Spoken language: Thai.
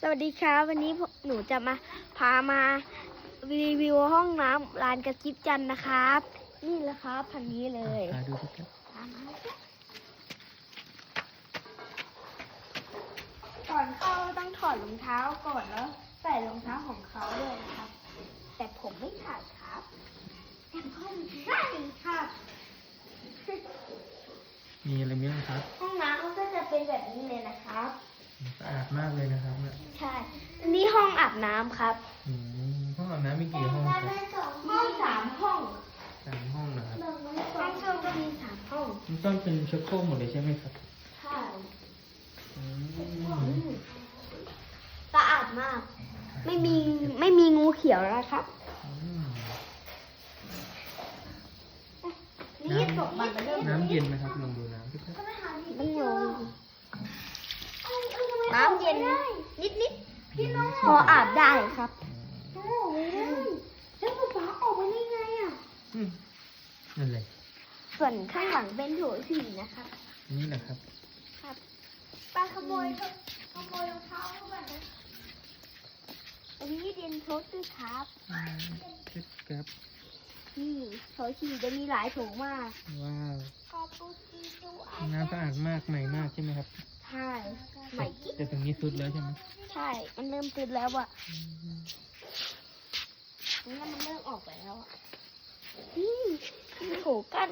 สวัสดีครับวันนี้ผมหนูจะมาพามารีวิวห้องน้ำร้านกระจิบจันทร์นะครับ นี่แหละครับพันนี้เลยพาดูสิครับตามมาก่อนเข้าต้องถอดรองเท้าก่อนแล้ว ใส่รองเท้าของเขาด้วยนะครับ แต่ผมไม่ถ่ายครับแต่ผมใช่ครับ มีอะไรบ้างครับ ห้องน้ำก็จะเป็นแบบนี้เลยนะครับสะ อาดมากเลยนะครับเนี่ยใช่อันนี้ห้องอาบน้ำครับ อืมห้องอาบน้ำมีกี่ห้องครับห้องสามห้องสามห้องนะครับห้องส้วมก็มีสามห้องมันต้องเป็นชักโครกหมดเลยใช่ไหมครับใช่อืมสะอาดมาก ไม่มีไม่มีงูเขียวแล้วนะครับ อืมนี่ตกมาเริ่มน้ำเย็นไหมครับลองดูน้ำสิครับ มันลงน้ำ เย็นนิดนิดพี่น้องพออาบได้ครับแล้วป๊าออกมาได้ไงอะอืมนั่นเลยส่วนข้างหลังเป็นโถสีนะครับนี่แหละครับ ครับปลาขโมยเขาขโมยรองเท้าเข้ามานะอันนี้เรียนโทสด้วยครับอืมคิดครับนี่โถสีจะมีหลายโถมาก ว้าวคาปูชิโน่น้ำสะอาดมากใหม่มากใช่ไหมครับ ใช่ใหม่กิ๊กแต่ตรงนี้สุดแล้วใช่ไหมใช่ มันเริ่มตื่นแล้วอะอืมนี่มันเริ่มออกไปแล้วอะนี่มีโถกั้น